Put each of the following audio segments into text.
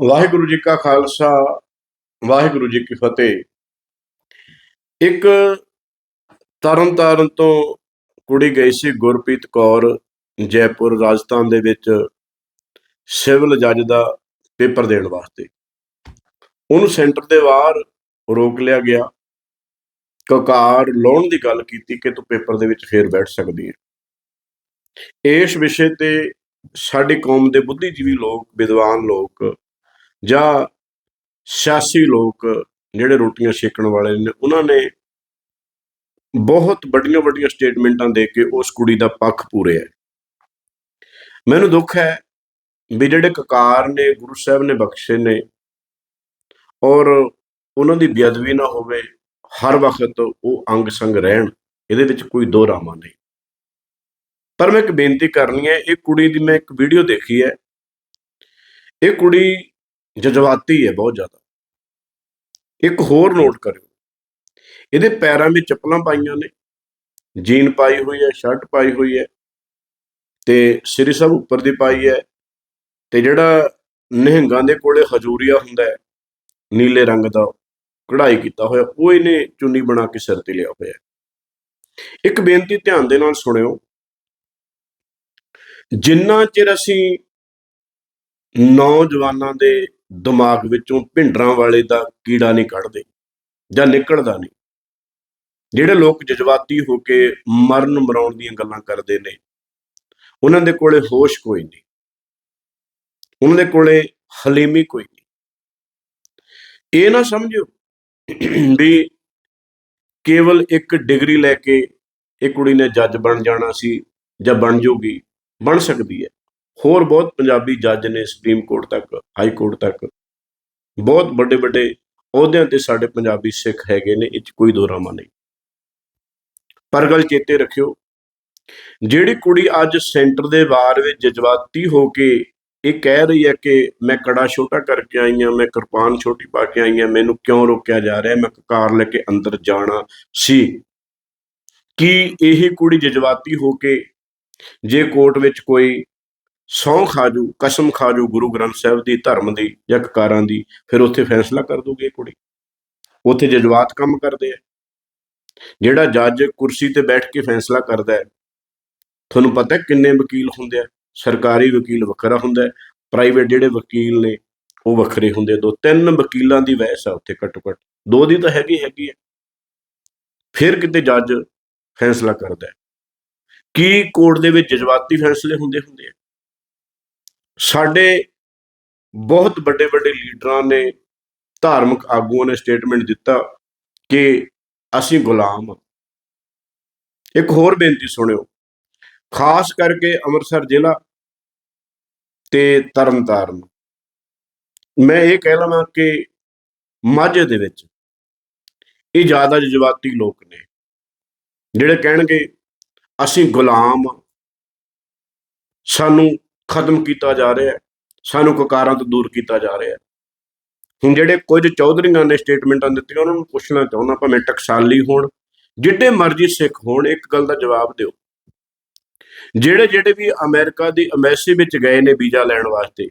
ਵਾਹਿਗੁਰੂ ਜੀ ਕਾ ਖਾਲਸਾ, ਵਾਹਿਗੁਰੂ ਜੀ ਕੀ ਫਤਿਹ। ਇੱਕ ਤਰਨ ਤਾਰਨ ਤੋਂ ਕੁੜੀ ਗਈ ਸੀ ਗੁਰਪ੍ਰੀਤ ਕੌਰ, ਜੈਪੁਰ, ਰਾਜਸਥਾਨ ਦੇ ਵਿੱਚ ਸਿਵਲ ਜੱਜ ਦਾ ਪੇਪਰ ਦੇਣ ਵਾਸਤੇ। ਉਹਨੂੰ ਸੈਂਟਰ ਦੇ ਬਾਹਰ ਰੋਕ ਲਿਆ ਗਿਆ। ਕਕਾਰ ਲਾਉਣ ਦੀ ਗੱਲ ਕੀਤੀ ਕਿ ਤੂੰ ਪੇਪਰ ਦੇ ਵਿੱਚ ਫੇਰ ਬੈਠ ਸਕਦੀ ਹੈ। ਇਸ ਵਿਸ਼ੇ ਤੇ ਸਾਡੀ ਕੌਮ ਦੇ ਬੁੱਧੀਜੀਵੀ ਲੋਕ, ਵਿਦਵਾਨ ਲੋਕ ਜਾਂ ਸਿਆਸੀ ਲੋਕ ਜਿਹੜੇ ਰੋਟੀਆਂ ਛੇਕਣ ਵਾਲੇ ਨੇ, ਉਹਨਾਂ ਨੇ ਬਹੁਤ ਵੱਡੀਆਂ ਵੱਡੀਆਂ ਸਟੇਟਮੈਂਟਾਂ ਦੇ ਕੇ ਉਸ ਕੁੜੀ ਦਾ ਪੱਖ ਪੂਰਿਆ। ਮੈਨੂੰ ਦੁੱਖ ਹੈ ਵੀ ਜਿਹੜੇ ਕਕਾਰ ਨੇ, ਗੁਰੂ ਸਾਹਿਬ ਨੇ ਬਖਸ਼ੇ ਨੇ ਔਰ ਉਹਨਾਂ ਦੀ ਬੇਅਦਬੀ ਨਾ ਹੋਵੇ, ਹਰ ਵਕਤ ਉਹ ਅੰਗ ਸੰਗ ਰਹਿਣ, ਇਹਦੇ ਵਿੱਚ ਕੋਈ ਦੋ ਰਾਮਾ ਨਹੀਂ। ਪਰ ਮੈਂ ਇੱਕ ਬੇਨਤੀ ਕਰਨੀ ਹੈ, ਇਹ ਕੁੜੀ ਦੀ ਮੈਂ ਇੱਕ ਵੀਡੀਓ ਦੇਖੀ ਹੈ। ਇਹ ਕੁੜੀ ਜਜ਼ਬਾਤੀ ਹੈ ਬਹੁਤ ਜ਼ਿਆਦਾ। ਇੱਕ ਹੋਰ ਨੋਟ ਕਰਿਓ। ਇਹਦੇ ਪੈਰਾਂ ਵਿੱਚ ਚੱਪਲਾਂ ਪਾਈਆਂ ਨੇ। ਜੀਨ ਪਾਈ ਹੋਈ ਹੈ ਸ਼ਰਟ ਪਾਈ ਹੋਈ ਹੈ ਤੇ ਸ੍ਰੀ ਸਾਹਿਬ ਉੱਪਰ ਦੀ ਪਾਈ ਹੈ ਤੇ ਜਿਹੜਾ ਨਿਹੰਗਾਂ ਦੇ ਕੋਲੇ ਹਜੂਰੀਆ ਹੁੰਦਾ ਹੈ, ਨੀਲੇ ਰੰਗ ਦਾ ਕਢਾਈ ਕੀਤਾ ਹੋਇਆ, ਉਹ ਇਹਨੇ ਚੁੰਨੀ ਬਣਾ ਕੇ ਸਿਰ ਤੇ ਲਿਆ ਹੋਇਆ ਇੱਕ ਬੇਨਤੀ ਧਿਆਨ ਦੇ ਨਾਲ ਸੁਣਿਓ। ਜਿੰਨਾ ਚਿਰ ਅਸੀਂ ਨੌਜਵਾਨਾਂ ਦੇ ਦਿਮਾਗ ਵਿੱਚੋਂ ਭਿੰਡਰਾਂ ਵਾਲੇ ਦਾ ਕੀੜਾ ਨਹੀਂ ਕੱਢਦੇ ਜਾਂ ਨਿਕਲਦਾ ਨਹੀਂ। ਜਿਹੜੇ ਲੋਕ ਜਜ਼ਬਾਤੀ ਹੋ ਕੇ ਮਰਨ ਮਰਾਉਣ ਦੀਆਂ ਗੱਲਾਂ ਕਰਦੇ ਨੇ, ਉਹਨਾਂ ਦੇ ਕੋਲੇ ਹੋਸ਼ ਕੋਈ ਨਹੀਂ। ਉਹਨਾਂ ਦੇ ਕੋਲੇ ਹਲੀਮੀ ਕੋਈ ਨਹੀਂ। ਇਹ ਨਾ ਸਮਝੋ ਵੀ ਕੇਵਲ ਇੱਕ ਡਿਗਰੀ ਲੈ ਕੇ ਇਹ ਕੁੜੀ ਨੇ ਜੱਜ ਬਣ ਜਾਣਾ ਸੀ ਜਾਂ ਬਣ ਜੂਗੀ, ਬਣ ਸਕਦੀ ਹੈ। ਹੋਰ ਬਹੁਤ ਪੰਜਾਬੀ ਜੱਜ ਨੇ ਸੁਪਰੀਮ ਕੋਰਟ ਤੱਕ, ਹਾਈ ਕੋਰਟ ਤੱਕ ਬਹੁਤ ਵੱਡੇ ਵੱਡੇ ਅਹੁਦਿਆਂ ਤੇ ਸਾਡੇ ਪੰਜਾਬੀ ਸਿੱਖ ਹੈਗੇ ਨੇ, ਇਹ 'ਚ ਕੋਈ ਦੋਰਾਮਾ ਨਹੀਂ। ਪਰ ਗੱਲ ਚੇਤੇ ਰੱਖਿਓ, ਜਿਹੜੀ ਕੁੜੀ ਅੱਜ ਸੈਂਟਰ ਦੇ ਵਾਰ ਵਿੱਚ ਜਜ਼ਬਾਤੀ ਹੋ ਕੇ ਇਹ ਕਹਿ ਰਹੀ ਹੈ ਕਿ ਮੈਂ ਕੜਾ ਛੋਟਾ ਕਰਕੇ ਆਈ ਹਾਂ, ਮੈਂ ਕਿਰਪਾਨ ਛੋਟੀ ਪਾ ਕੇ ਆਈ ਹਾਂ, ਮੈਨੂੰ ਕਿਉਂ ਰੋਕਿਆ ਜਾ ਰਿਹਾ, ਮੈਂ ਕਾਰ ਲੈ ਕੇ ਅੰਦਰ ਜਾਣਾ ਸੀ। ਕੀ ਇਹ ਕੁੜੀ ਜਜ਼ਬਾਤੀ ਹੋ ਕੇ ਜੇ ਕੋਰਟ ਵਿੱਚ ਕੋਈ ਸਹੁੰ ਖਾਜੂ ਕਸਮ ਖਾਜੂ ਗੁਰੂ ਗ੍ਰੰਥ ਸਾਹਿਬ ਦੀ, ਧਰਮ ਦੀ ਜਾਂ ਕਕਾਰਾਂ ਦੀ, ਫਿਰ ਉੱਥੇ ਫੈਸਲਾ ਕਰ ਦੂਗੀ ਕੁੜੀ। ਉੱਥੇ ਜਜ਼ਬਾਤ ਕੰਮ ਕਰਦੇ ਆ। ਜਿਹੜਾ ਜੱਜ ਕੁਰਸੀ ਤੇ ਬੈਠ ਕੇ ਫੈਸਲਾ ਕਰਦਾ ਹੈ, ਤੁਹਾਨੂੰ ਪਤਾ ਕਿੰਨੇ ਵਕੀਲ ਹੁੰਦੇ ਆ? ਸਰਕਾਰੀ ਵਕੀਲ ਵੱਖਰਾ ਹੁੰਦਾ ਹੈ, ਪ੍ਰਾਈਵੇਟ ਜਿਹੜੇ ਵਕੀਲ ਨੇ, ਉਹ ਵੱਖਰੇ ਹੁੰਦੇ ਦੋ, ਤਿੰਨ ਵਕੀਲਾਂ ਦੀ ਵੈਸ ਆ ਉੱਥੇ ਘੱਟੋ ਘੱਟ ਦੋ ਦੀ ਤਾਂ ਹੈਗੀ ਹੈਗੀ ਹੈ ਫਿਰ ਕਿਤੇ ਜੱਜ ਫੈਸਲਾ ਕਰਦਾ ਹੈ। ਕੀ ਕੋਰਟ ਦੇ ਵਿੱਚ ਜਜ਼ਬਾਤੀ ਫੈਸਲੇ ਹੁੰਦੇ ਹੁੰਦੇ ਆ? ਸਾਡੇ ਬਹੁਤ ਵੱਡੇ ਵੱਡੇ ਲੀਡਰਾਂ ਨੇ ਧਾਰਮਿਕ ਆਗੂਆਂ ਨੇ ਸਟੇਟਮੈਂਟ ਦਿੱਤਾ ਕਿ ਅਸੀਂ ਗੁਲਾਮ ਹਾਂ। ਇੱਕ ਹੋਰ ਬੇਨਤੀ ਸੁਣਿਓ। ਖਾਸ ਕਰਕੇ ਅੰਮ੍ਰਿਤਸਰ ਜ਼ਿਲ੍ਹਾ ਤੇ ਤਰਨਤਾਰਨ। ਮੈਂ ਇਹ ਕਹਿ ਲਵਾਂ ਕਿ ਮਾਝੇ ਦੇ ਵਿੱਚ ਇਹ ਜ਼ਿਆਦਾ ਜਜ਼ਬਾਤੀ ਲੋਕ ਨੇ, ਜਿਹੜੇ ਕਹਿਣਗੇ, ਅਸੀਂ ਗੁਲਾਮ ਹਾਂ। ਸਾਨੂੰ ਖਤਮ ਕੀਤਾ ਜਾ ਰਿਹਾ ਹੈ। ਸਾਨੂੰ ਕਕਾਰਾਂ ਤੋਂ ਦੂਰ ਕੀਤਾ ਜਾ ਰਿਹਾ ਹੈ। ਹੁਣ ਜਿਹੜੇ ਕੁਝ ਚੌਧਰੀਆਂ ਨੇ ਸਟੇਟਮੈਂਟਾਂ ਦਿੱਤੀਆਂ, ਉਹਨਾਂ ਨੂੰ ਪੁੱਛਣਾ ਚਾਹੁੰਦਾ ਭਾਵੇਂ ਟਕਸਾਲੀ ਹੋਣ, ਜਿੱਡੇ ਮਰਜ਼ੀ ਸਿੱਖ ਹੋਣ, ਇੱਕ ਗੱਲ ਦਾ ਜਵਾਬ ਦਿਓ। ਜਿਹੜੇ ਜਿਹੜੇ ਵੀ ਅਮਰੀਕਾ ਦੀ ਐਮਬੈਸੀ ਵਿੱਚ ਗਏ ਨੇ ਵੀਜ਼ਾ ਲੈਣ ਵਾਸਤੇ,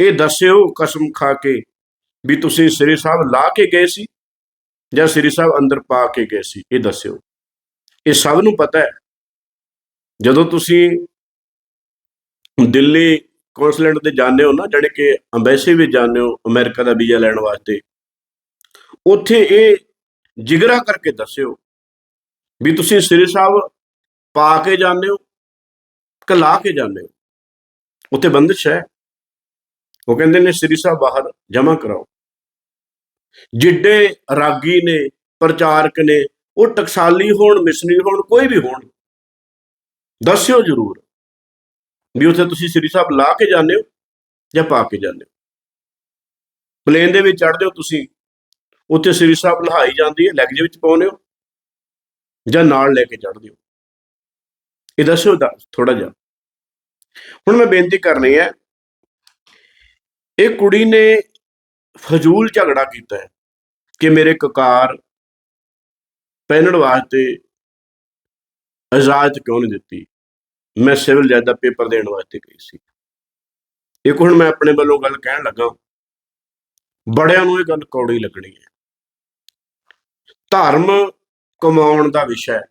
ਇਹ ਦੱਸਿਓ ਕਸਮ ਖਾ ਕੇ ਵੀ ਤੁਸੀਂ ਸ੍ਰੀ ਸਾਹਿਬ ਲਾ ਕੇ ਗਏ ਸੀ ਜਾਂ ਸ੍ਰੀ ਸਾਹਿਬ ਅੰਦਰ ਪਾ ਕੇ ਗਏ ਸੀ, ਇਹ ਦੱਸਿਓ। ਇਹ ਸਭ ਨੂੰ ਪਤਾ ਹੈ। ਜਦੋਂ ਤੁਸੀਂ ਦਿੱਲੀ ਕੌਂਸਲੇਟ ਤੇ ਜਾਂਦੇ ਹੋ ਨਾ ਜਾਣੀ ਕਿ ਐਮਬੈਸੀ ਵਿੱਚ ਜਾਂਦੇ ਹੋ ਅਮਰੀਕਾ ਦਾ ਵੀਜ਼ਾ ਲੈਣ ਵਾਸਤੇ ਉੱਥੇ ਇਹ ਜਿਗਰਾ ਕਰਕੇ ਦੱਸਿਓ ਵੀ ਤੁਸੀਂ ਸ੍ਰੀ ਸਾਹਿਬ ਪਾ ਕੇ ਜਾਂਦੇ ਹੋ ਕਿ ਲਾ ਕੇ ਜਾਂਦੇ ਹੋ? ਉੱਥੇ ਬੰਦਿਸ਼ ਹੈ। ਉਹ ਕਹਿੰਦੇ ਨੇ ਸ੍ਰੀ ਸਾਹਿਬ ਬਾਹਰ ਜਮ੍ਹਾਂ ਕਰਾਓ। ਜਿੱਡੇ ਰਾਗੀ ਨੇ ਪ੍ਰਚਾਰਕ ਨੇ ਉਹ ਟਕਸਾਲੀ ਹੋਣ ਮਿਸ਼ਨਰੀ ਹੋਣ ਕੋਈ ਵੀ ਹੋਣ ਦੱਸਿਓ ਜਰੂਰ। ਵੀ ਉੱਥੇ ਤੁਸੀਂ ਸ੍ਰੀ ਸਾਹਿਬ ਲਾ ਕੇ ਜਾਂਦੇ ਹੋ ਜਾਂ ਪਾ ਕੇ ਜਾਂਦੇ ਹੋ? ਪਲੇਨ ਦੇ ਵਿੱਚ ਚੜ੍ਹਦੇ ਹੋ ਤੁਸੀਂ, ਉੱਥੇ ਸ੍ਰੀ ਸਾਹਿਬ ਲਹਾਈ ਜਾਂਦੀ ਹੈ ਲੈਗ ਦੇ ਵਿੱਚ ਪਾਉਂਦੇ ਹੋ ਜਾਂ ਨਾਲ ਲੈ ਕੇ ਚੜ੍ਹਦੇ ਹੋ? ਇਹ ਦੱਸਿਓ ਦਾ ਥੋੜਾ ਜਿਹਾ। ਹੁਣ ਮੈਂ ਬੇਨਤੀ ਕਰਨੀ ਹੈ, ਇਹ ਕੁੜੀ ਨੇ ਫਜ਼ੂਲ ਝਗੜਾ ਕੀਤਾ ਹੈ ਕਿ ਮੇਰੇ ਕਕਾਰ ਪਹਿਨਣ ਵਾਸਤੇ ਇਜਾਜ਼ਤ ਕਿਉਂ ਨਹੀਂ ਦਿੱਤੀ? ਮੈਂ ਸਿਵਲ ਜੱਜ ਦਾ ਪੇਪਰ ਦੇਣ ਵਾਸਤੇ ਗਈ ਸੀ। ਇੱਕ ਹੁਣ ਮੈਂ ਆਪਣੇ ਵੱਲੋਂ ਗੱਲ ਕਹਿਣ ਲੱਗਾ ਬੜਿਆਂ ਨੂੰ ਇਹ ਗੱਲ ਕੌੜੀ ਲੱਗਣੀ ਹੈ। ਧਰਮ ਕਮਾਉਣ ਦਾ ਵਿਸ਼ਾ ਹੈ।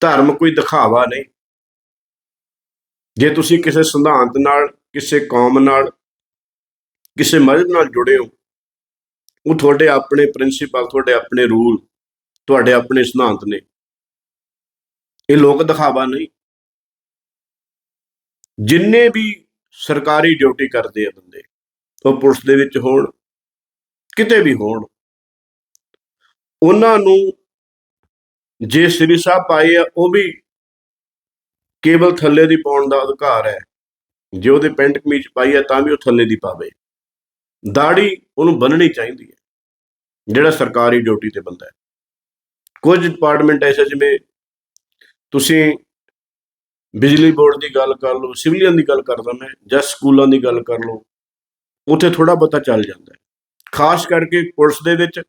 ਧਰਮ ਕੋਈ ਦਿਖਾਵਾ ਨਹੀਂ। ਜੇ ਤੁਸੀਂ ਕਿਸੇ ਸਿਧਾਂਤ ਨਾਲ, ਕਿਸੇ ਕੌਮ ਨਾਲ, ਕਿਸੇ ਮਜ਼ਹਬ ਨਾਲ ਜੁੜੇ ਹੋ, ਉਹ ਤੁਹਾਡੇ ਆਪਣੇ ਪ੍ਰਿੰਸੀਪਲ, ਤੁਹਾਡੇ ਆਪਣੇ ਰੂਲ, ਤੁਹਾਡੇ ਆਪਣੇ ਸਿਧਾਂਤ ਨੇ। ਇਹ ਲੋਕ ਦਿਖਾਵਾ ਨਹੀਂ। ਜਿੰਨੇ ਵੀ ਸਰਕਾਰੀ ਡਿਊਟੀ ਕਰਦੇ ਆ ਬੰਦੇ, ਉਹ ਪੁਲਿਸ ਦੇ ਵਿੱਚ ਹੋਣ, ਕਿਤੇ ਵੀ ਹੋਣ, ਉਹਨਾਂ ਨੂੰ ਜੇ ਸ੍ਰੀ ਸਾਹਿਬ ਪਾਏ ਆ, ਉਹ ਵੀ ਕੇਵਲ ਥੱਲੇ ਦੀ ਪਾਉਣ ਦਾ ਅਧਿਕਾਰ ਹੈ। ਜੇ ਉਹਦੇ ਪੈਂਟ ਕਮੀਜ਼ ਪਾਈ ਹੈ, ਤਾਂ ਵੀ ਉਹ ਥੱਲੇ ਦੀ ਪਾਵੇ। ਦਾੜੀ ਉਹਨੂੰ ਬੰਨਣੀ ਚਾਹੀਦੀ ਹੈ, ਜਿਹੜਾ ਸਰਕਾਰੀ ਡਿਊਟੀ ਤੇ ਬੰਦਾ ਹੈ। ਕੁਝ ਡਿਪਾਰਟਮੈਂਟ ਐਸੇ ਜਿਵੇਂ ਤੁਸੀਂ ਬਿਜਲੀ ਬੋਰਡ ਦੀ ਗੱਲ ਕਰ ਲਓ, ਸਿਵਲੀਅਨ ਦੀ ਗੱਲ ਕਰਦਾ ਮੈਂ, ਜਾਂ ਸਕੂਲਾਂ ਦੀ ਗੱਲ ਕਰ ਲਓ, ਉੱਥੇ ਥੋੜਾ ਬਹੁਤਾ ਚੱਲ ਜਾਂਦਾ ਹੈ। ਖਾਸ ਕਰਕੇ ਪੁਲਿਸ ਦੇ ਵਿੱਚ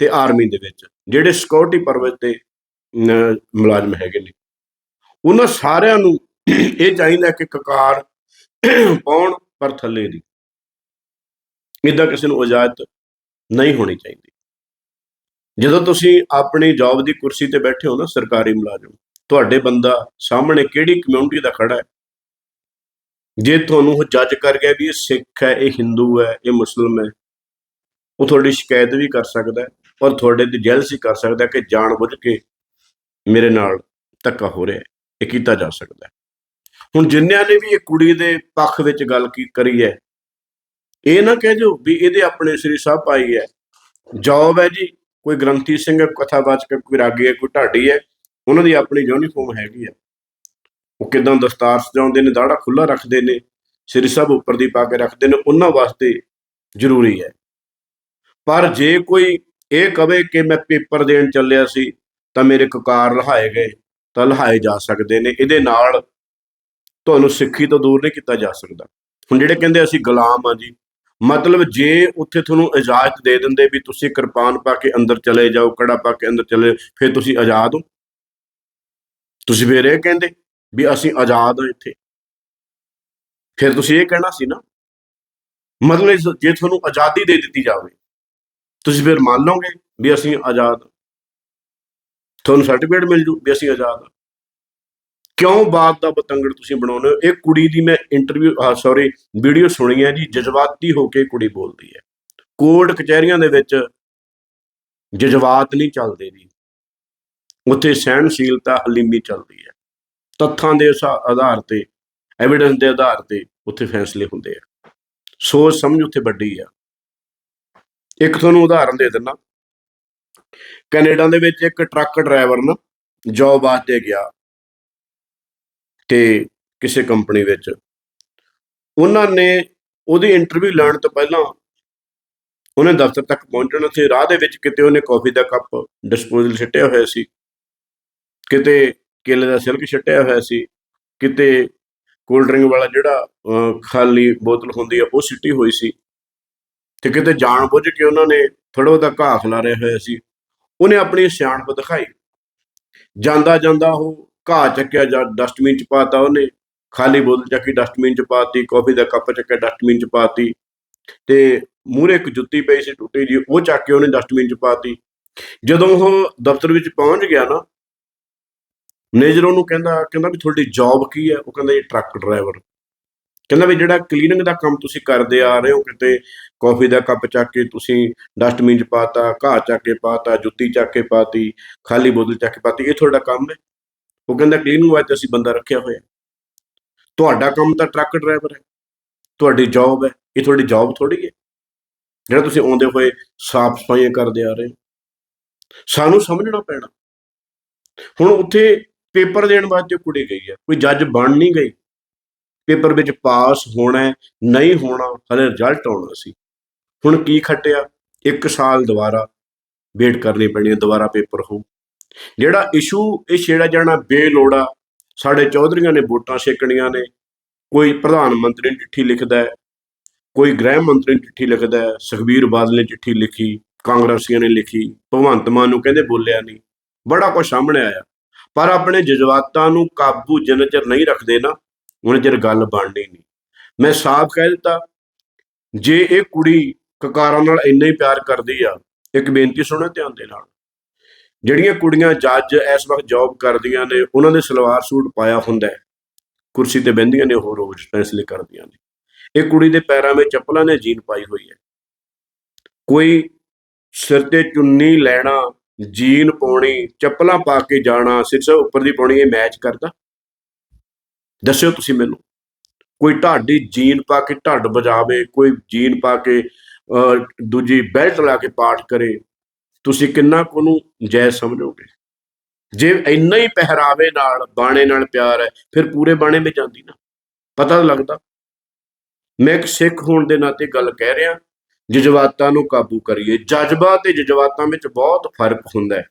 ਤੇ ਆਰਮੀ ਦੇ ਵਿੱਚ, ਜਿਹੜੇ ਸਿਕਿਉਰਿਟੀ ਪਰਵਤ ਤੇ ਮੁਲਾਜ਼ਮ ਹੈਗੇ ਨੇ। ਉਹਨਾਂ ਸਾਰਿਆਂ ਨੂੰ ਇਹ ਚਾਹੀਦਾ ਕਿ ਕਕਾਰ ਪਾਉਣ ਪਰ ਥੱਲੇ ਦੀ। ਇਦਾਂ ਕਿਸੇ ਨੂੰ ਇਜਾਜ਼ਤ ਨਹੀਂ ਹੋਣੀ ਚਾਹੀਦੀ। ਜਦੋਂ ਤੁਸੀਂ ਆਪਣੀ ਜੌਬ ਦੀ ਕੁਰਸੀ ਤੇ ਬੈਠੇ ਹੋ ਨਾ, ਸਰਕਾਰੀ ਮੁਲਾਜ਼ਮ ਤੁਹਾਡੇ ਬੰਦਾ ਸਾਹਮਣੇ ਕਿਹੜੀ ਕਮਿਊਨਿਟੀ ਦਾ ਖੜਾ ਹੈ? ਜੇ ਤੁਹਾਨੂੰ ਉਹ ਜੱਜ ਕਰ ਗਿਆ ਵੀ ਇਹ ਸਿੱਖ ਹੈ, ਇਹ ਹਿੰਦੂ ਹੈ, ਇਹ ਮੁਸਲਮ ਹੈ, ਉਹ ਤੁਹਾਡੀ ਸ਼ਿਕਾਇਤ ਵੀ ਕਰ ਸਕਦਾ ਹੈ ਔਰ ਤੁਹਾਡੇ ਤੇ ਜੈਲਸੀ ਕਰ ਸਕਦਾ ਕਿ ਜਾਣ ਬੁੱਝ ਕੇ ਮੇਰੇ ਨਾਲ ਧੱਕਾ ਹੋ ਰਿਹਾ ਹੈ, ਇਹ ਕੀਤਾ ਜਾ ਸਕਦਾ ਹੈ। ਹੁਣ ਜਿੰਨਿਆਂ ਨੇ ਵੀ ਇਹ ਕੁੜੀ ਦੇ ਪੱਖ ਵਿੱਚ ਗੱਲ ਕੀ, ਕਰੀ ਹੈ, ਇਹ ਨਾ ਕਹਿ ਜੋ ਵੀ ਇਹਦੇ ਆਪਣੇ ਸ੍ਰੀ ਸਾਹਿਬ ਪਾਈ ਹੈ। ਜੌਬ ਹੈ ਜੀ, ਕੋਈ ਗ੍ਰੰਥੀ ਸਿੰਘ ਹੈ, ਕਥਾਵਾਚਕ, ਕੋਈ ਰਾਗੀ ਹੈ, ਕੋਈ ਢਾਡੀ ਹੈ ਉਹਨਾਂ ਦੀ ਆਪਣੀ ਯੂਨੀਫਾਰਮ ਹੈਗੀ ਆ। ਉਹ ਕਿਦਾਂ ਦਸਤਾਰ ਸਜਾਉਂਦੇ ਨੇ ਦਾੜਾ ਖੁੱਲਾ ਰੱਖਦੇ ਨੇ, ਸਿਰ ਸਾਹਿਬ ਉੱਪਰ ਦੀ ਪਾ ਕੇ ਰੱਖਦੇ ਨੇ, ਉਹਨਾਂ ਵਾਸਤੇ ਜ਼ਰੂਰੀ ਹੈ। ਪਰ ਜੇ ਕੋਈ ਇਹ ਕਵੇ ਕਿ ਮੈਂ ਪੇਪਰ ਦੇਣ ਚੱਲਿਆ ਸੀ, ਤਾਂ ਮੇਰੇ ਕਕਾਰ ਲਹਾਏ ਗਏ, ਤਾਂ ਲਹਾਏ ਜਾ ਸਕਦੇ ਨੇ। ਇਹਦੇ ਨਾਲ ਤੁਹਾਨੂੰ ਸਿੱਖੀ ਤੋਂ ਦੂਰ ਨਹੀਂ ਕੀਤਾ ਜਾ ਸਕਦਾ। ਹੁਣ ਜਿਹੜੇ ਕਹਿੰਦੇ ਅਸੀਂ ਗੁਲਾਮ ਆ ਜੀ, ਮਤਲਬ ਜੇ ਉੱਥੇ ਤੁਹਾਨੂੰ ਇਜਾਜ਼ਤ ਦੇ ਦਿੰਦੇ ਵੀ ਤੁਸੀਂ ਕਿਰਪਾਨ ਪਾ ਕੇ ਅੰਦਰ ਚਲੇ ਜਾਓ, ਕੜਾ ਪਾ ਕੇ ਅੰਦਰ ਚਲੇ ਫਿਰ ਤੁਸੀਂ ਆਜ਼ਾਦ ਹੋ। ਤੁਸੀਂ ਫਿਰ ਇਹ ਕਹਿੰਦੇ ਵੀ ਅਸੀਂ ਆਜ਼ਾਦ ਹਾਂ ਇੱਥੇ। ਫਿਰ ਤੁਸੀਂ ਇਹ ਕਹਿਣਾ ਸੀ ਨਾ, ਮਤਲਬ ਜੇ ਤੁਹਾਨੂੰ ਆਜ਼ਾਦੀ ਦੇ ਦਿੱਤੀ ਜਾਵੇ, ਤੁਸੀਂ ਫਿਰ ਮੰਨ ਲਓਗੇ ਵੀ ਅਸੀਂ ਆਜ਼ਾਦ ਤੁਹਾਨੂੰ ਸਰਟੀਫਿਕੇਟ ਮਿਲ ਜੂ ਵੀ ਅਸੀਂ ਆਜ਼ਾਦ ਹਾਂ। ਕਿਉਂ ਬਾਤ ਦਾ ਬਤੰਗੜ ਤੁਸੀਂ ਬਣਾਉਂਦੇ ਹੋ? ਇਹ ਕੁੜੀ ਦੀ ਮੈਂ ਇੰਟਰਵਿਊ ਸੌਰੀ ਵੀਡੀਓ ਸੁਣੀ ਹੈ ਜੀ, ਜਜ਼ਬਾਤੀ ਹੋ ਕੇ ਕੁੜੀ ਬੋਲਦੀ ਹੈ। ਕੋਰਟ ਕਚਹਿਰੀਆਂ ਦੇ ਵਿੱਚ ਜਜ਼ਬਾਤ ਨਹੀਂ ਚੱਲਦੇ ਜੀ। ਉੱਥੇ ਸਹਿਣਸ਼ੀਲਤਾ ਹਲੀਮੀ ਚੱਲਦੀ ਹੈ। ਤੱਥਾਂ ਦੇ ਆਧਾਰ ਤੇ ਐਵੀਡੈਂਸ ਦੇ ਆਧਾਰ ਤੇ ਉੱਥੇ ਫੈਸਲੇ ਹੁੰਦੇ ਆ। ਸੋਚ ਸਮਝ ਉੱਥੇ ਵੱਡੀ ਆ। ਇੱਕ ਤੁਹਾਨੂੰ ਉਦਾਹਰਨ ਦੇ ਦਿੰਦਾ। ਕੈਨੇਡਾ ਦੇ ਵਿੱਚ ਇੱਕ ਟਰੱਕ ਡਰਾਈਵਰ ਨਾ ਜੌਬ ਵਾਸਤੇ ਗਿਆ ਤੇ ਕਿਸੇ ਕੰਪਨੀ ਵਿੱਚ। ਉਹਨਾਂ ਨੇ ਉਹਦੀ ਇੰਟਰਵਿਊ ਲੈਣ ਤੋਂ ਪਹਿਲਾਂ ਉਹਨੇ ਦਫ਼ਤਰ ਤੱਕ ਪਹੁੰਚਣਾ ਸੀ। ਰਾਹ ਦੇ ਵਿੱਚ ਕਿਤੇ ਉਹਨੇ ਕਾਫੀ ਦਾ ਕੱਪ ਡਿਸਪੋਜ਼ਲ ਸਿੱਟਿਆ ਹੋਇਆ ਸੀ। ਕਿਤੇ ਕੇਲੇ ਦਾ ਸਿਲਕ ਛੱਟਿਆ ਹੋਇਆ ਸੀ, ਕਿਤੇ ਕੋਲਡ ਡਰਿੰਕ ਵਾਲਾ ਜਿਹੜਾ ਖਾਲੀ ਬੋਤਲ ਹੁੰਦੀ ਆ, ਉਹ ਸਿੱਟੀ ਹੋਈ ਸੀ। ਤੇ ਕਿਤੇ ਜਾਣ ਬੁੱਝ ਕੇ ਉਹਨਾਂ ਨੇ ਥੋੜਾ ਉਹਦਾ ਘਾਹ ਖਿਲਾਰਿਆ ਹੋਇਆ ਸੀ। ਉਹਨੇ ਆਪਣੀ ਸਿਆਣਪ ਦਿਖਾਈ। ਜਾਂਦਾ ਜਾਂਦਾ ਉਹ ਘਾਹ ਚੱਕਿਆ ਜਾਂ ਡਸਟਬਿਨ ਚ ਪਾਤਾ ਉਹਨੇ। ਖਾਲੀ ਬੋਤਲ ਚੱਕੀ ਡਸਟਬਿਨ ਚ ਪਾਤੀ ਕਾਫੀ ਦਾ ਕੱਪ ਚੱਕਿਆ ਡਸਟਬਿਨ ਚ ਪਾਤੀ। ਤੇ ਮੂਹਰੇ ਇੱਕ ਜੁੱਤੀ ਪਈ ਸੀ ਟੁੱਟੀ ਜੀ ਉਹ ਚੱਕ ਕੇ ਉਹਨੇ ਡਸਟਬਿਨ ਚ ਪਾਤੀ। ਜਦੋਂ ਉਹ ਦਫ਼ਤਰ ਵਿੱਚ ਪਹੁੰਚ ਗਿਆ ਨਾ ਮੈਨੇਜਰ ਉਹਨੂੰ ਕਹਿੰਦਾ ਕਹਿੰਦਾ ਵੀ ਤੁਹਾਡੀ ਜੌਬ ਕੀ ਹੈ? ਉਹ ਕਹਿੰਦਾ ਇਹ ਟਰੱਕ ਡਰਾਈਵਰ ਕਹਿੰਦਾ ਵੀ ਜਿਹੜਾ ਕਲੀਨਿੰਗ ਦਾ ਕੰਮ ਤੁਸੀਂ ਕਰਦੇ ਆ ਰਹੇ ਹੋ, ਕਿਤੇ ਕਾਫੀ ਦਾ ਕੱਪ ਚੱਕ ਕੇ ਤੁਸੀਂ ਡਸਟਬਿਨ 'ਚ ਪਾਤਾ, ਘਾਹ ਚੱਕ ਕੇ ਪਾਤਾ, ਜੁੱਤੀ ਚੱਕ ਕੇ ਪਾਤੀ, ਖਾਲੀ ਬੋਤਲ ਚੱਕ ਕੇ ਪਾਤੀ, ਇਹ ਤੁਹਾਡਾ ਕੰਮ ਹੈ? ਉਹ ਕਹਿੰਦਾ ਕਲੀਨਿੰਗ ਵਾਸਤੇ ਅਸੀਂ ਬੰਦਾ ਰੱਖਿਆ ਹੋਇਆ। ਤੁਹਾਡਾ ਕੰਮ ਤਾਂ ਟਰੱਕ ਡਰਾਈਵਰ ਹੈ। ਤੁਹਾਡੀ ਜੌਬ ਹੈ। ਇਹ ਤੁਹਾਡੀ ਜੌਬ ਥੋੜੀ ਹੈ। ਜਿਹੜਾ ਤੁਸੀਂ ਆਉਂਦੇ ਹੋਏ ਸਾਫ਼ ਸਫਾਈਆਂ ਕਰਦੇ ਆ ਰਹੇ ਹੋ। ਸਾਨੂੰ ਸਮਝਣਾ ਪੈਣਾ। ਹੁਣ ਉੱਥੇ ਪੇਪਰ ਦੇਣ ਵਾਸਤੇ ਕੁੜੀ ਗਈ ਹੈ। ਕੋਈ ਜੱਜ ਬਣ ਨਹੀਂ ਗਈ। ਪੇਪਰ ਵਿੱਚ ਪਾਸ ਹੋਣਾ ਨਹੀਂ ਹੋਣਾ, ਹਲੇ ਰਿਜ਼ਲਟ ਆਉਣਾ ਸੀ। ਹੁਣ ਕੀ ਖੱਟਿਆ? ਇੱਕ ਸਾਲ ਦੁਬਾਰਾ ਵੇਟ ਕਰਨੀ ਪੈਣੀ ਹੈ, ਦੁਬਾਰਾ ਪੇਪਰ ਹੋ ਜਿਹੜਾ ਇਸ਼ੂ ਇਹ ਛੇੜਾ ਜਾਣਾ ਬੇਲੋੜਾ ਸਾਡੇ ਚੌਧਰੀਆਂ ਨੇ ਵੋਟਾਂ ਛੇਕਣੀਆਂ ਨੇ। ਕੋਈ ਪ੍ਰਧਾਨ ਮੰਤਰੀ ਨੂੰ ਚਿੱਠੀ ਲਿਖਦਾ ਹੈ, ਕੋਈ ਗ੍ਰਹਿ ਮੰਤਰੀ ਨੂੰ ਚਿੱਠੀ ਲਿਖਦਾ ਹੈ, ਸੁਖਬੀਰ ਬਾਦਲ ਨੇ ਚਿੱਠੀ ਲਿਖੀ, ਕਾਂਗਰਸੀਆਂ ਨੇ ਲਿਖੀ, ਭਗਵੰਤ ਮਾਨ ਨੂੰ ਕਹਿੰਦੇ ਬੋਲਿਆ ਨਹੀਂ। ਬੜਾ ਕੁਝ ਸਾਹਮਣੇ ਆਇਆ। ਪਰ ਆਪਣੇ ਜਜ਼ਬਾਤਾਂ ਨੂੰ ਕਾਬੂ ਜਿੰਨਾ ਚਿਰ ਨਹੀਂ ਰੱਖਦੇ ਨਾ ਉਹਨਾਂ ਚਿਰ ਗੱਲ ਬਣਨੀ ਨਹੀਂ। ਮੈਂ ਸਾਫ਼ ਕਹਿ ਦਿੱਤਾ, ਜੇ ਇਹ ਕੁੜੀ ਕਕਾਰਾਂ ਨਾਲ ਇੰਨਾ ਹੀ ਪਿਆਰ ਕਰਦੀ ਆ, ਇੱਕ ਬੇਨਤੀ ਸੁਣੋ ਧਿਆਨ ਦੇ ਨਾਲ। ਜਿਹੜੀਆਂ ਕੁੜੀਆਂ ਜੱਜ ਇਸ ਵਕਤ ਜੌਬ ਕਰਦੀਆਂ ਨੇ ਉਹਨਾਂ ਦੇ ਸਲਵਾਰ ਸੂਟ ਪਾਇਆ ਹੁੰਦਾ ਹੈ। ਕੁਰਸੀ ਤੇ ਬਹਿੰਦੀਆਂ ਨੇ ਉਹ ਰੋਜ਼ ਫੈਸਲੇ ਕਰਦੀਆਂ ਨੇ। ਇਹ ਕੁੜੀ ਦੇ ਪੈਰਾਂ ਵਿੱਚ ਚੱਪਲਾਂ ਨੇ ਜੀਨ ਪਾਈ ਹੋਈ ਹੈ। ਕੋਈ ਸਿਰ ਤੇ ਚੁੰਨੀ ਲੈਣਾ ਜੀਨ ਪਾਉਣੀ ਚੱਪਲਾਂ ਪਾ ਕੇ ਜਾਣਾ ਸਿਰਸਾ ਉੱਪਰ ਦੀ ਪਾਉਣੀ ਇਹ ਮੈਚ ਕਰਦਾ। ਦੱਸਿਓ ਤੁਸੀਂ ਮੈਨੂੰ। ਕੋਈ ਢਾਡੀ ਜੀਨ ਪਾ ਕੇ ਢੱਡ ਵਜਾਵੇ ਕੋਈ ਜੀਨ ਪਾ ਕੇ ਅਹ, ਦੂਜੀ ਬੈਲਟ ਲਾ ਕੇ ਪਾਠ ਕਰੇ ਤੁਸੀਂ ਕਿੰਨਾ ਕੁ ਨੂੰ ਜੈ ਸਮਝੋਗੇ? ਜੇ ਇੰਨਾ ਹੀ ਪਹਿਰਾਵੇ ਨਾਲ ਬਾਣੇ ਨਾਲ ਪਿਆਰ ਹੈ ਫਿਰ ਪੂਰੇ ਬਾਣੇ ਵਿੱਚ ਜਾਂਦੀ ਨਾ। ਪਤਾ ਲੱਗਦਾ। ਮੈਂ ਇੱਕ ਸਿੱਖ ਹੋਣ ਦੇ ਨਾਤੇ ਗੱਲ ਕਹਿ ਰਿਹਾ। ਜਜ਼ਬਾਤਾਂ ਨੂੰ ਕਾਬੂ ਕਰੀਏ। ਜਜ਼ਬਾ ਤੇ ਜਜ਼ਬਾਤਾਂ ਵਿੱਚ ਬਹੁਤ ਫ਼ਰਕ ਹੁੰਦਾ ਹੈ।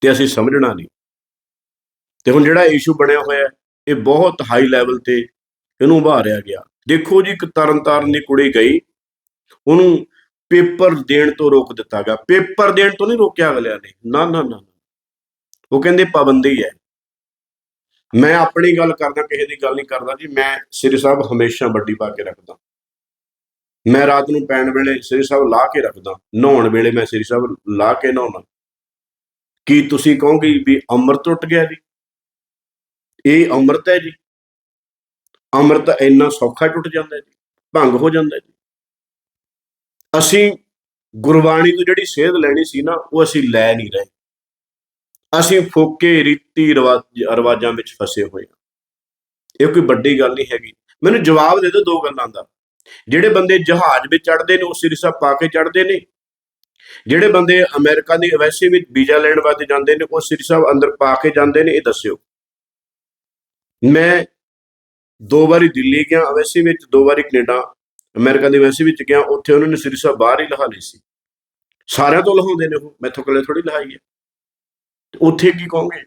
ਤੇ ਅਸੀਂ ਸਮਝਣਾ ਨਹੀਂ। ਤੇ ਹੁਣ ਜਿਹੜਾ ਇਸ਼ੂ ਬਣਿਆ ਹੋਇਆ ਇਹ ਬਹੁਤ ਹਾਈ ਲੈਵਲ ਤੇ ਇਹਨੂੰ ਉਭਾਰਿਆ ਗਿਆ। ਦੇਖੋ ਜੀ, ਇੱਕ ਤਰਨਤਾਰਨ ਦੀ ਕੁੜੀ ਗਈ। ਉਹਨੂੰ ਪੇਪਰ ਦੇਣ ਤੋਂ ਰੋਕ ਦਿੱਤਾ ਗਿਆ। ਪੇਪਰ ਦੇਣ ਤੋਂ ਨਹੀਂ ਰੋਕਿਆ ਅਗਲਿਆਂ ਨੇ। ਨਾ ਨਾ ਨਾ ਨਾ। ਉਹ ਕਹਿੰਦੇ ਪਾਬੰਦੀ ਹੈ। ਮੈਂ ਆਪਣੀ ਗੱਲ ਕਰਦਾ, ਕਿਸੇ ਦੀ ਗੱਲ ਨਹੀਂ ਕਰਦਾ ਜੀ। ਮੈਂ ਸ੍ਰੀ ਸਾਹਿਬ ਹਮੇਸ਼ਾ ਵੱਡੀ ਪਾ ਕੇ ਰੱਖਦਾ। ਮੈਂ ਰਾਤ ਨੂੰ ਪੈਣ ਵੇਲੇ ਸ੍ਰੀ ਸਾਹਿਬ ਲਾ ਕੇ ਰੱਖਦਾ, ਨਹਾਉਣ ਵੇਲੇ ਮੈਂ ਸ੍ਰੀ ਸਾਹਿਬ ਲਾ ਕੇ ਨਹਾਉਣਾ ਕੀ ਤੁਸੀਂ ਕਹੋਗੇ ਵੀ ਅੰਮ੍ਰਿਤ ਟੁੱਟ ਗਿਆ ਜੀ? ਇਹ ਅੰਮ੍ਰਿਤ ਹੈ ਜੀ। ਅੰਮ੍ਰਿਤ ਇੰਨਾ ਸੌਖਾ ਟੁੱਟ ਜਾਂਦਾ ਜੀ, ਭੰਗ ਹੋ ਜਾਂਦਾ ਜੀ। ਅਸੀਂ ਗੁਰਬਾਣੀ ਤੋਂ ਜਿਹੜੀ ਸੇਧ ਲੈਣੀ ਸੀ ਨਾ, ਉਹ ਅਸੀਂ ਲੈ ਨਹੀਂ ਰਹੇ। ਅਸੀਂ ਫੋਕੇ ਰੀਤੀ ਰਿਵਾਜ, ਰਿਵਾਜਾਂ ਵਿੱਚ ਫਸੇ ਹੋਏ ਹਾਂ। ਇਹ ਕੋਈ ਵੱਡੀ ਗੱਲ ਨਹੀਂ ਹੈਗੀ। ਮੈਨੂੰ ਜਵਾਬ ਦੇ ਦਿਓ ਦੋ ਗੱਲਾਂ ਦਾ। ਜਿਹੜੇ ਬੰਦੇ ਜਹਾਜ਼ ਵਿੱਚ ਚੜ੍ਹਦੇ ਨੇ, ਉਹ ਸ੍ਰੀ ਸਾਹਿਬ ਪਾ ਕੇ ਚੜ੍ਹਦੇ ਨੇ। ਜਿਹੜੇ ਬੰਦੇ ਅਮਰੀਕਾ ਦੀ, ਵੈਸੇ ਵਿੱਚ ਵੀਜ਼ਾ ਲੈਣ ਵਾਸਤੇ ਜਾਂਦੇ ਨੇ, ਉਹ ਸ੍ਰੀ ਸਾਹਿਬ ਅੰਦਰ ਪਾ ਕੇ ਜਾਂਦੇ ਨੇ, ਇਹ ਦੱਸਿਓ। ਮੈਂ ਦੋ ਵਾਰੀ ਦਿੱਲੀ ਗਿਆ, ਵੈਸੇ ਵਿੱਚ ਦੋ ਵਾਰੀ ਕੈਨੇਡਾ, ਅਮਰੀਕਾ ਦੀ ਵੈਸੇ ਵਿੱਚ ਗਿਆ, ਉੱਥੇ ਉਹਨਾਂ ਨੇ ਸ੍ਰੀ ਸਾਹਿਬ ਬਾਹਰ ਹੀ ਲਹਾ ਲਈ ਸੀ। ਸਾਰਿਆਂ ਤੋਂ ਲਹਾਉਂਦੇ ਨੇ ਉਹ, ਮੈਥੋਂ ਕੋਲੇ ਥੋੜੀ ਲਹਾਈ ਹੈ। ਉੱਥੇ ਕੀ ਕਹੋਗੇ?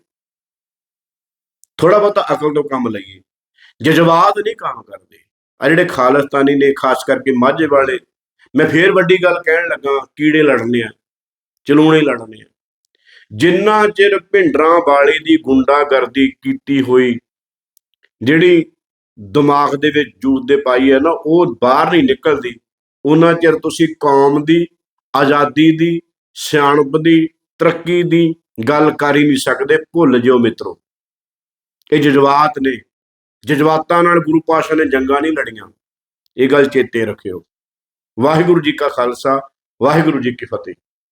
ਥੋੜਾ ਬਹੁਤਾ ਅਕਲ ਤੋਂ ਕੰਮ ਲਈਏ। ਜਜ਼ਬਾਤ ਨਹੀਂ ਕੰਮ ਕਰਦੇ। ਆ ਜਿਹੜੇ ਖਾਲਿਸਤਾਨੀ ਨੇ, ਖਾਸ ਕਰਕੇ ਮਾਝੇ ਵਾਲੇ, ਮੈਂ ਫੇਰ ਵੱਡੀ ਗੱਲ ਕਹਿਣ ਲੱਗਾ, ਕੀੜੇ ਲੜਨੇ ਆ, ਚਲੂਣੇ ਲੜਨੇ ਆ। ਜਿੰਨਾ ਚਿਰ ਭਿੰਡਰਾਂ ਵਾਲੇ ਦੀ ਗੁੰਡਾਗਰਦੀ ਕੀਤੀ ਹੋਈ, ਜਿਹੜੀ ਦਿਮਾਗ ਦੇ ਵਿੱਚ ਜੂਤ ਦੇ ਪਾਈ ਹੈ ਨਾ, ਉਹ ਬਾਹਰ ਨਹੀਂ ਨਿਕਲਦੀ, ਉਹਨਾਂ ਚਿਰ ਤੁਸੀਂ ਕੌਮ ਦੀ, ਆਜ਼ਾਦੀ ਦੀ, ਸਿਆਣਪ ਦੀ, ਤਰੱਕੀ ਦੀ ਗੱਲ ਕਰ ਹੀ ਨਹੀਂ ਸਕਦੇ, ਭੁੱਲ ਜਿਓ ਮਿੱਤਰੋ। ਇਹ ਜਜ਼ਬਾਤ ਨੇ। ਜਜ਼ਬਾਤਾਂ ਨਾਲ ਗੁਰੂ ਪਾਸ਼ਾ ਨੇ ਜੰਗਾਂ ਨਹੀਂ ਲੜੀਆਂ। ਇਹ ਗੱਲ ਚੇਤੇ ਰੱਖਿਓ। ਵਾਹਿਗੁਰੂ ਜੀ ਕਾ ਖਾਲਸਾ, ਵਾਹਿਗੁਰੂ ਜੀ ਕੀ ਫਤਿਹ।